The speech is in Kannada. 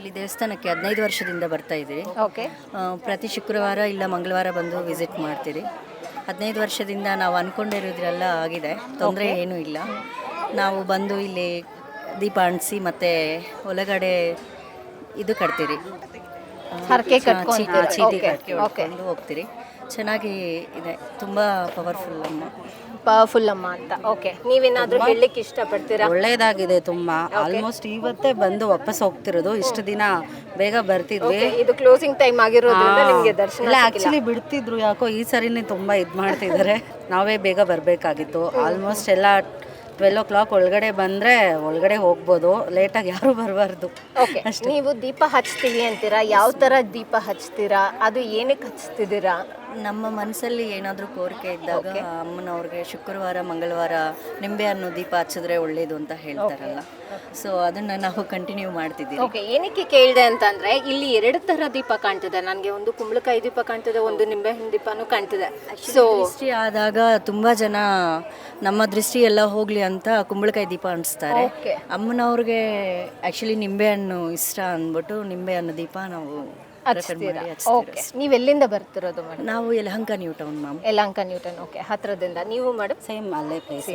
ಇಲ್ಲಿ ದೇವಸ್ಥಾನಕ್ಕೆ ಹದಿನೈದು ವರ್ಷದಿಂದ ಬರ್ತಾ ಇದ್ದೀರಿ ಓಕೆ ಪ್ರತಿ ಶುಕ್ರವಾರ ಇಲ್ಲ ಮಂಗಳವಾರ ಬಂದು ವಿಸಿಟ್ ಮಾಡ್ತೀರಿ. ಹದಿನೈದು ವರ್ಷದಿಂದ ನಾವು ಅಂದ್ಕೊಂಡಿರೋದ್ರೆಲ್ಲ ಆಗಿದೆ. ತೊಂದರೆ ಏನೂ ಇಲ್ಲ. ನಾವು ಬಂದು ಇಲ್ಲಿ ದೀಪ ಅಂಟಿಸಿ ಮತ್ತು ಒಳಗಡೆ ಇದು ಕಟ್ತೀರಿ. ಹರಕೆ ಕಟ್ಕೊಂತೀರಾ? ಚೀಟಿ. ಹೊಡ್ಕೊಂಡು ಹೋಗ್ತೀರಿ. ಚೆನ್ನಾಗಿ ಇದೆ. ತುಂಬ ಪವರ್ಫುಲ್ ಅಮ್ಮ. ಪವರ್ಫುಲ್ ಅಮ್ಮ ಅಂತ. ಓಕೆ ನೀವೇನಾದ್ರೂ ಹೇಳಲಿಕ್ಕೆ ಇಷ್ಟಪಡ್ತೀರಾ? ಒಳ್ಳೇದಾಗಿದೆ ತುಂಬ. ಆಲ್ಮೋಸ್ಟ್ ಇವತ್ತೇ ಬಂದು ವಾಪಸ್ ಹೋಗ್ತಿರೋದು. ಇಷ್ಟು ದಿನ ಬೇಗ ಬರ್ತಿದ್ವಿ. ಇದು ಕ್ಲೋಸಿಂಗ್ ಟೈಮ್ ಆಗಿರೋದ್ರಿಂದ ನಿಮಗೆ ದರ್ಶನ ಇಲ್ಲ ಆಕ್ಚುಲಿ ಬಿಡ್ತಿದ್ರು ಯಾಕೋ ಈ ಸರಿನೇ ತುಂಬ ಇದು ಮಾಡ್ತಿದ್ದಾರೆ. ನಾವೇ ಬೇಗ ಬರಬೇಕಾಗಿತ್ತು. ಆಲ್ಮೋಸ್ಟ್ ಎಲ್ಲ ಟ್ವೆಲ್ ಓ ಕ್ಲಾಕ್ ಒಳಗಡೆ ಬಂದ್ರೆ ಒಳಗಡೆ ಹೋಗ್ಬೋದು. ಲೇಟಾಗಿ ಯಾರು ಬರಬಾರ್ದು. ಓಕೆ ನೀವು ದೀಪ ಹಚ್ತೀವಿ ಅಂತೀರಾ? ಯಾವ ತರ ದೀಪ ಹಚ್ತೀರಾ? ಅದು ಏನಕ್ಕೆ ಹಚ್ತಿದ್ದೀರಾ? ನಮ್ಮ ಮನಸ್ಸಲ್ಲಿ ಏನಾದರೂ ಕೋರಿಕೆ ಇದ್ದಾಗ ಅಮ್ಮನವ್ರಿಗೆ ಶುಕ್ರವಾರ ಮಂಗಳವಾರ ನಿಂಬೆ ಹಣ್ಣು ದೀಪ ಹಚ್ಚಿದ್ರೆ ಒಳ್ಳೇದು ಅಂತ ಹೇಳ್ತಾರಲ್ಲ. ಸೊ ಅದನ್ನ ನಾವು ಕಂಟಿನ್ಯೂ ಮಾಡ್ತಿದ್ದೀವಿ ಓಕೆ ಏನಕ್ಕೆ ಕೇಳಿದೆ ಅಂತಂದ್ರೆ ಇಲ್ಲಿ ಎರಡು ತರ ದೀಪ ಕಾಣ್ತಿದೆ. ನನಗೆ ಒಂದು ಕುಂಬಳಕಾಯಿ ದೀಪ ಕಾಣ್ತಿದೆ ಒಂದು ನಿಂಬೆಹಣ್ಣು ದೀಪನೂ ಕಾಣ್ತಿದೆ. ಸೊ ದೃಷ್ಟಿ ಆದಾಗ ತುಂಬಾ ಜನ ನಮ್ಮ ದೃಷ್ಟಿ ಎಲ್ಲ ಹೋಗ್ಲಿ ಅಂತ ಕುಂಬಳಕಾಯಿ ದೀಪ Okay. ಅಮ್ಮನವ್ರಿಗೆ ನಿಂಬೆ ಹಣ್ಣು ಇಷ್ಟ ಅಂದ್ಬಿಟ್ಟು ನಿಂಬೆ ಹಣ್ಣು ದೀಪ ನಾವು ಮಾಡಿ ಓಕೆ ನೀವು ಎಲ್ಲಿಂದ ಬರ್ತಿರೋದು ಮೇಡಮ್? ನಾವು Yelahanka new town ma'am Yelahanka new town okay ಹತ್ರದಿಂದ. ನೀವು ಮೇಡಮ್ ಸೇಮ್ ಅಲ್ಲೇ ಪ್ಲೇಸ್